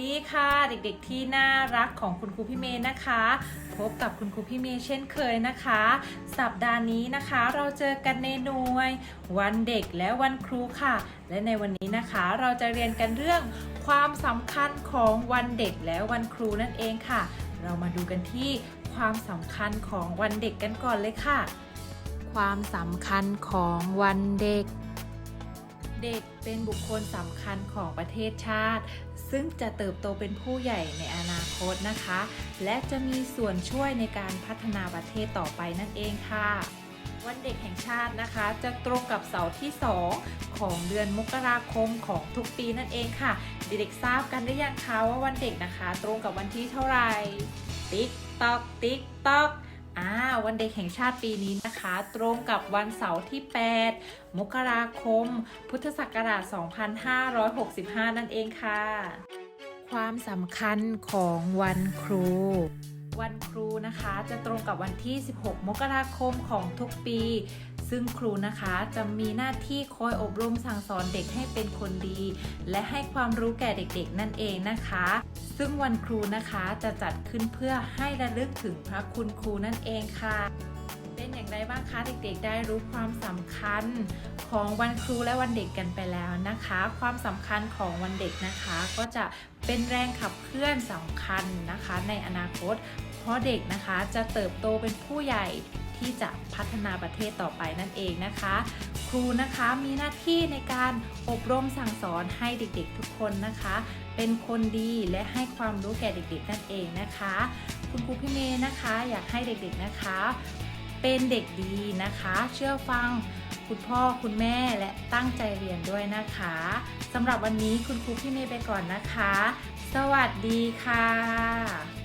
ดีค่ะ เด็กๆที่น่ารักของคุณครูพี่เมย์นะคะ พบกับคุณครูพี่เมย์เช่นเคยนะคะ สัปดาห์นี้นะคะเราเจอกันในหน่วย วันเด็กและวันครูค่ะ และในวันนี้นะคะเราจะเรียนกันเรื่องความสำคัญของวันเด็กและวันครูนั่นเองค่ะ เรามาดูกันที่ความสำคัญของวันเด็กกันก่อนเลยค่ะ ความสำคัญของวันเด็ก เด็กเป็นบุคคลสำคัญของประเทศชาติ ซึ่งจะเติบโตเป็นผู้ใหญ่ในอนาคตนะคะ และจะมีส่วนช่วยในการพัฒนาประเทศต่อไปนั่นเองค่ะ วันเด็กแห่งชาตินะคะ จะตรงกับเสาร์ที่ 2 ของเดือนมกราคมของทุกปีนั่นเองค่ะ เด็กๆทราบกันหรือยังคะว่าวันเด็กนะคะ ตรงกับวันที่เท่าไหร่ติ๊กตอกติ๊กตอก วันเด็กแห่งชาติปีนี้นะคะ ตรงกับวันเสาร์ที่ 8 มกราคม พุทธศักราช 2565 นั่นเองค่ะ ความสำคัญของวันครูวันครูนะคะจะตรงกับวันที่ 16 มกราคมของทุกปี ซึ่งครูนะคะจะมีหน้าที่คอยอบรมสั่งสอนเด็กให้เป็นคนดี และให้ความรู้แก่เด็กๆ นั่นเองนะคะ ซึ่งวันครูนะคะจะจัดขึ้นเพื่อให้ระลึกถึงพระคุณครูนั่นเองค่ะ เป็นอย่างไรบ้างคะเด็กๆ ได้รู้ความสำคัญของวันครูและวันเด็กกันไปแล้วนะคะ ความสำคัญของวันเด็กนะคะ ก็จะเป็นแรงขับเคลื่อนสำคัญนะคะ ในอนาคต เพราะเด็กนะคะจะเติบโตเป็นผู้ใหญ่ ที่จะพัฒนาประเทศต่อไปนั่นเองนะคะ ครูนะคะมีหน้าที่ในการอบรมสั่งสอนให้เด็กๆทุกคนนะคะ เป็นคนดีและให้ความรู้แก่เด็กๆนั่นเองนะคะ คุณครูพี่เมย์นะคะ อยากให้เด็กๆนะคะ เป็นเด็กดีนะคะ เชื่อฟังคุณพ่อคุณแม่และตั้งใจเรียนด้วยนะคะสำหรับวันนี้คุณครูพี่เมย์ไปก่อนนะคะ สวัสดีค่ะ